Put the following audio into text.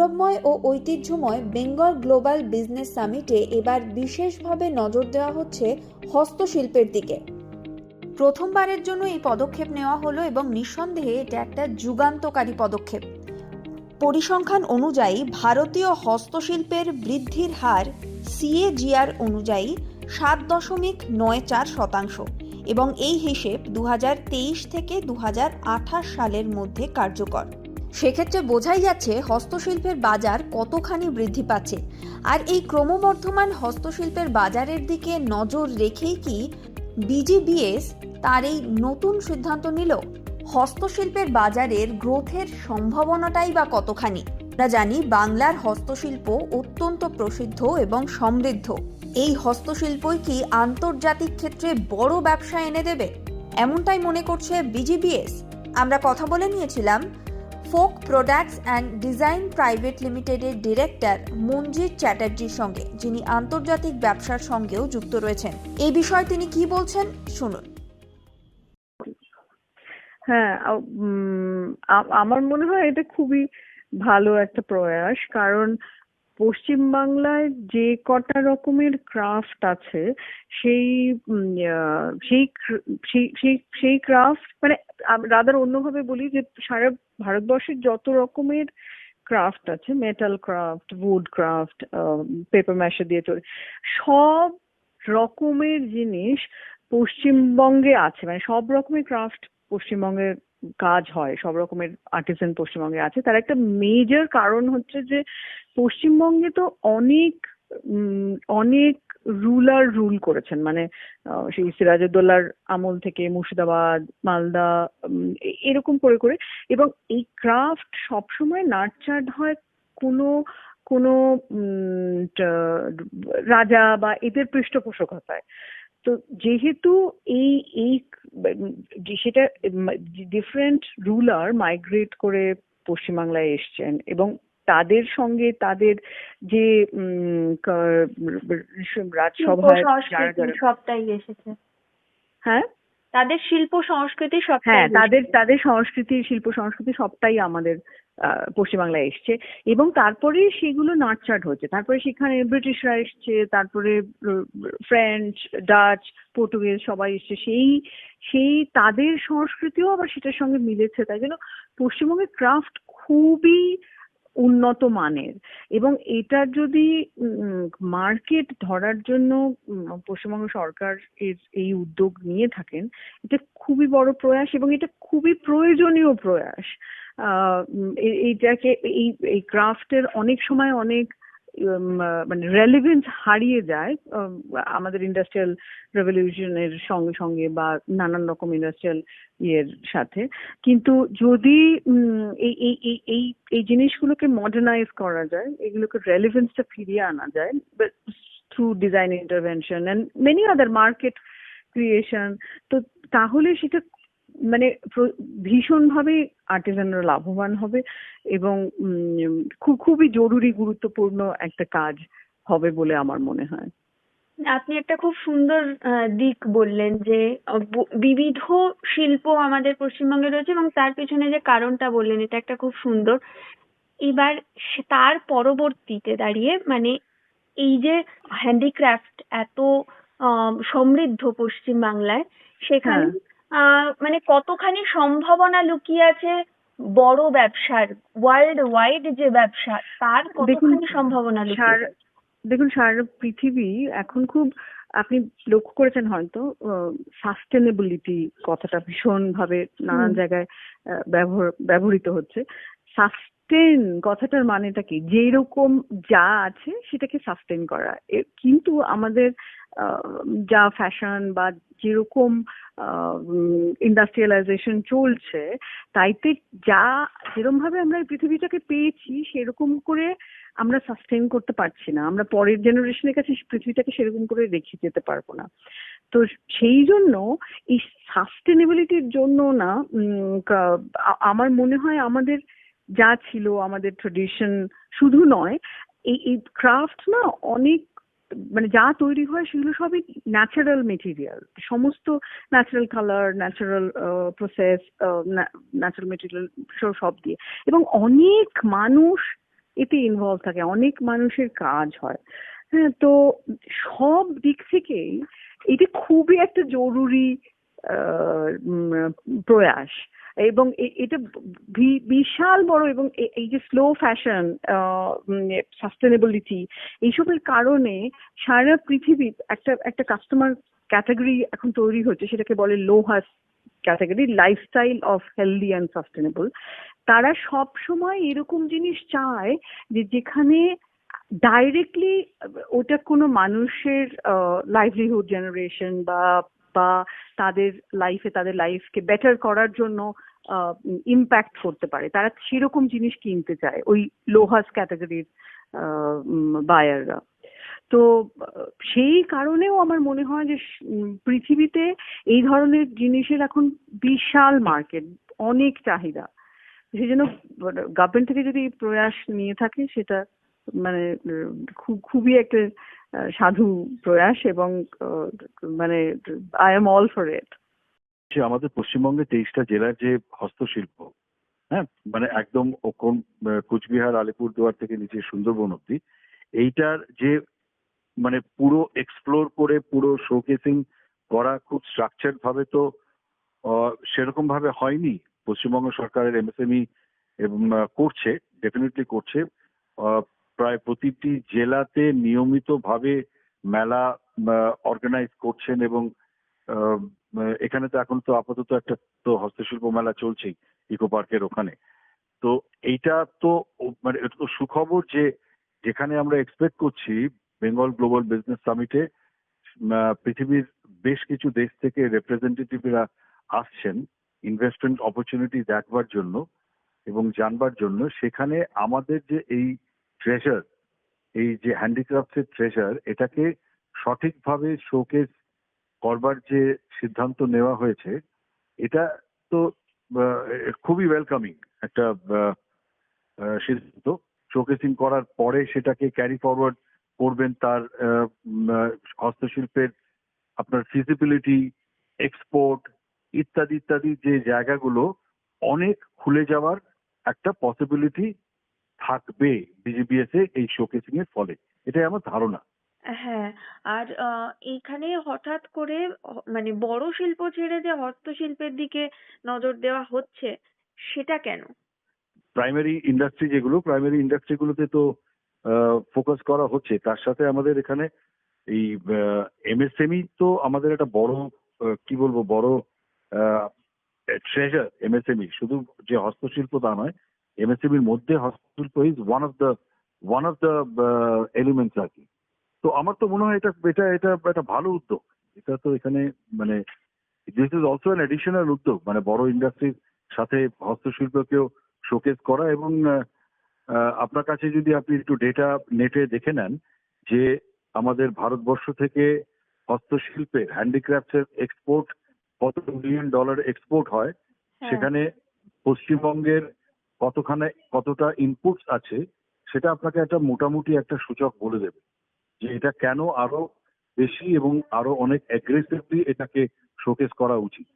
গৌরবময় ও ঐতিহ্যময় বেঙ্গল গ্লোবাল বিজনেস সামিটে এবার বিশেষভাবে নজর দেওয়া হচ্ছে হস্তশিল্পের দিকে। প্রথমবারের জন্য এই পদক্ষেপ নেওয়া হলো এবং নিঃসন্দেহে এটা একটা যুগান্তকারী পদক্ষেপ। পরিসংখ্যান অনুযায়ী ভারতীয় হস্তশিল্পের বৃদ্ধির হার সিএজিআর অনুযায়ী সাত দশমিক নয় চার শতাংশ এবং এই হিসেব দু হাজার তেইশ থেকে দু হাজার আঠাশ সালের মধ্যে কার্যকর। সেক্ষেত্রে বোঝাই যাচ্ছে হস্তশিল্পের বাজার কতখানি বৃদ্ধি পাচ্ছে। আর এই ক্রমবর্ধমান হস্তশিল্পের বাজারের দিকে নজর রেখেই কি বিজিবিএস তার এই নতুন সিদ্ধান্ত নিল? হস্তশিল্পের বাজারের গ্রোথের সম্ভাবনাটাই বা কতখানি? আমরা জানি বাংলার হস্তশিল্প অত্যন্ত প্রসিদ্ধ এবং সমৃদ্ধ। এই হস্তশিল্পই কি আন্তর্জাতিক ক্ষেত্রে বড় ব্যবসা এনে দেবে? এমনটাই মনে করছে বিজিবিএস। আমরা কথা বলে নিয়েছিলাম folk products and design private লিমিটেডের ডিরেক্টর মঞ্জিত চ্যাটার্জির সঙ্গে, যিনি আন্তর্জাতিক ব্যবসার সঙ্গেও যুক্ত রয়েছেন। এই বিষয়ে তিনি কি বলছেন? শুনুন। হ্যাঁ আমার মনে হয় এটা খুবই ভালো একটা প্রয়াস, কারণ পশ্চিমবাংলায় যে কটা রকমের ক্রাফট আছে, সেই সেই সেই সেই ক্রাফট মানে রাদার অন্যভাবে বলি যে সারা ভারতবর্ষের যত রকমের ক্রাফট আছে metal craft wood craft paper mache দিয়ে তৈরি, সব রকমের জিনিস পশ্চিমবঙ্গে আছে। মানে সব রকমের ক্রাফট পশ্চিমবঙ্গের কাজ হয়, সব রকমের আর্টিসান পশ্চিমবঙ্গে আছে। তার একটা মেজর কারণ হচ্ছে যে, পশ্চিমবঙ্গে তো অনেক অনেক রুলার রুল করেছেন। মানে সেই সিরাজউদ্দৌলার আমল থেকে মুর্শিদাবাদ, মালদা এরকম করে করে। এবং এই ক্রাফট সবসময় নাটচার্ড হয় কোনো কোনো রাজা বা এদের পৃষ্ঠপোষকতায়। তো যেহেতু এই এই সেটা ডিফারেন্ট রুলার মাইগ্রেট করে পশ্চিমবাংলায় এসছেন এবং তাদের সঙ্গে তাদের যে রাজসভায় সবটাই এসেছে। হ্যাঁ? তাদের শিল্প সংস্কৃতি সবটাই হ্যাঁ তাদের তাদের সংস্কৃতি শিল্প সংস্কৃতি সবটাই আমাদের পশ্চিমবাংলায় এসছে। এবং তারপরে সেগুলো নাটচার্ট হচ্ছে। তারপরে সেখানে ব্রিটিশরা এসছে, তারপরে ফ্রেঞ্চ, ডাচ, পর্তুগিজ সবাই এসছে। সেই সেই তাদের সংস্কৃতিও আবার সেটার সঙ্গে মিলেছে। তাই জন্য পশ্চিমবঙ্গের ক্রাফট খুবই উন্নত মানের। এবং এটার যদি মার্কেট ধরার জন্য পশ্চিমবঙ্গ সরকার এর এই উদ্যোগ নিয়ে থাকেন, এটা খুবই বড় প্রয়াস এবং এটা খুবই প্রয়োজনীয় প্রয়াস। এইটাকে এই এই ক্রাফটের অনেক সময় অনেক মানে রেলিভেন্স হারিয়ে যায় আমাদের ইন্ডাস্ট্রিয়াল রেভলিউশনের সঙ্গে সঙ্গে বা নানান রকম ইন্ডাস্ট্রিয়াল ইয়ের সাথে। কিন্তু যদি এই এই এই এই জিনিসগুলোকে মডার্নাইজ করা যায়, এগুলোকে রেলিভেন্সটা ফিরিয়ে আনা যায় through design intervention and many other market creation তো তাহলে সেটা মানে প্র- ভীষণভাবে আর্টিজানরা লাভবান হবে এবং উম, খুব খুবই জরুরি গুরুত্বপূর্ণ একটা কাজ হবে বলে আমার মনে হয়। আপনি একটা খুব সুন্দর দিক বললেন যে বিবিধ শিল্প আমাদের পশ্চিমবঙ্গে রয়েছে এবং তার পেছনে যে কারণটা বললেন এটা একটা খুব সুন্দর। এবার তার পরবর্তীতে দাঁড়িয়ে মানে এই যে হ্যান্ডিক্রাফট এত সমৃদ্ধ পশ্চিম বাংলায় সেখানে আহ, মানে কতখানি সম্ভাবনা লুকিয়ে আছে বড় ব্যবসার ওয়ার্ল্ড ওয়াইড যে ব্যবসা তার কতখানি সম্ভাবনা লুকিয়ে সারা আছে? দেখুন সারা পৃথিবী এখন খুব আপনি লক্ষ্য করেছেন হয়তো সাস্টেনেবিলিটি কথাটা ভীষণ ভাবে নানান জায়গায় ব্যবহার ব্যবহৃত হচ্ছে সাস্টেন কথাটার মানেটা কি? যেরকম যা আছে সেটাকে সাস্টেন করা। কিন্তু আমাদের যা ফ্যাশন বা যেরকম ইন্ডাস্ট্রিয়ালাইজেশন চলছে, তাইতে যা যেরকম ভাবে আমরা এই পৃথিবীটাকে পেয়েছি, সেরকম করে আমরা সাস্টেন করতে পারছি না। আমরা পরের জেনারেশনের কাছে পৃথিবীটাকে সেরকম করে রেখে যেতে পারব না। তো সেই জন্য এই সাস্টেনেবিলিটির জন্য না আমার মনে হয় আমাদের যা ছিল আমাদের ট্রেডিশন শুধু নয়, এই এই ক্রাফট না অনেক মানে যা তৈরি হয় সেগুলো সবই ন্যাচারাল মেটেরিয়াল সমস্ত natural colour natural process natural material সব দিয়ে। এবং অনেক মানুষ এতে ইনভলভ থাকে, অনেক মানুষের কাজ হয়। হ্যাঁ তো সব দিক থেকেই এটা খুবই একটা জরুরি প্রয়াস। এবং এটা বিশাল বড় এবং এই যে স্লো ফ্যাশন সাস্টেনেবিলিটি এইসবের কারণে সারা পৃথিবী একটা একটা কাস্টমার ক্যাটাগরি এখন তৈরি হচ্ছে সেটাকে বলে LOHAS category lifestyle of healthy and sustainable তারা সব সময় এরকম জিনিস চায় যে যেখানে ডাইরেক্টলি ওটা কোনো মানুষের লাইভলিহুড জেনারেশন বা বা তাদের লাইফে তাদের লাইফকে বেটার করার জন্য ইম্প্যাক্ট করতে পারে। তারা সেরকম জিনিস কিনতে চায়, ওই লোহাস ক্যাটাগরির বায়াররা তো, সেই কারণেও আমার মনে হয় যে পৃথিবীতে এই ধরনের জিনিসের এখন বিশাল মার্কেট অনেক চাহিদা। সেই জন্য গভর্নমেন্ট থেকে যদি প্রয়াস নিয়ে থাকে, সেটা মানে খুব, খুবই একটা সাধু প্রয়াস এবং মানে I am all for it যে আমাদের পশ্চিমবঙ্গে তেইশটা জেলার যে হস্তশিল্প হ্যাঁ মানে একদম ও কোন আহ, কুচবিহার আলিপুরদুয়ার থেকে নিচে সুন্দরবন অব্দি এইটার যে মানে পুরো এক্সপ্লোর করে পুরো শোকেসিং করা খুব স্ট্রাকচার ভাবে তো সেরকম ভাবে হয়নি। পশ্চিমবঙ্গ সরকারের এমএসএমই করছে ডেফিনেটলি করছে। প্রায় প্রতিটি জেলাতে নিয়মিতভাবে মেলা অর্গানাইজ করছেন এবং এখানে তো এখন তো আপাতত একটা তো হস্তশিল্প মেলা চলছেই ইকো পার্কের ওখানে। তো এইটা তো মানে সুখবর যে যেখানে আমরা এক্সপেক্ট করছি বেঙ্গল গ্লোবাল বিজনেস সামিটে পৃথিবীর বেশ কিছু দেশ থেকে রিপ্রেজেন্টেটিভরা আসছেন ইনভেস্টমেন্ট অপরচুনিটি দেখবার জন্য এবং জানবার জন্য। সেখানে আমাদের যে এই ট্রেজার এই যে হ্যান্ডিক্রাফটসের ট্রেজার এটাকে সঠিকভাবে শোকেস করবার যে সিদ্ধান্ত নেওয়া হয়েছে, এটা তো খুবই ওয়েলকামিং একটা সিদ্ধান্ত। শোকেসিং করার পরে সেটাকে ক্যারি ফরওয়ার্ড করবেন তার হস্তশিল্পের আপনার ফিজিবিলিটি এক্সপোর্ট ইত্যাদি ইত্যাদি যে জায়গাগুলো, অনেক খুলে যাওয়ার একটা পসিবিলিটি থাকবে বিজিবিএস এ এই শোকেসিং এর ফলে। এটাই আমার ধারণা। হ্যাঁ আর আহ, এইখানে হঠাৎ করে মানে বড় শিল্প ছেড়ে যে হস্তশিল্পের দিকে নজর দেওয়া হচ্ছে সেটা কেন? প্রাইমারি ইন্ডাস্ট্রি যেগুলো প্রাইমারি ইন্ডাস্ট্রিগুলোতে তো ফোকাস করা হচ্ছে। তার সাথে আমাদের এখানে এই এমএসএমই তো আমাদের একটা বড় কি বলব বড় ট্রেজার এমএসএমই শুধু যে হস্তশিল্প তা নয় এমএসএমইর মধ্যে হস্তশিল্প is one of the one of the elements আর কি। তো আমার তো মনে হয় এটা এটা এটা একটা ভালো উদ্যোগ। এটা তো এখানে মানে this is also an additional উদ্যোগ। মানে বড় ইন্ডাস্ট্রির সাথে হস্তশিল্পকেও শোকেস করা এবং আপনার কাছে যদি আপনি একটু ডেটা নেটে দেখে নেন যে আমাদের ভারতবর্ষ থেকে হস্তশিল্পের হ্যান্ডিক্রাফটস এর এক্সপোর্ট কত মিলিয়ন ডলার এক্সপোর্ট হয় হ্যাঁ। সেখানে পশ্চিমবঙ্গের কতখানে, কতটা ইনপুটস আছে, সেটা আপনাকে একটা মোটামুটি একটা সূচক বলে দেবে। যে এটা কেন আরও বেশি এবং আরও অনেক অ্যাগ্রেসিভলি এটাকে শোকেস করা উচিত।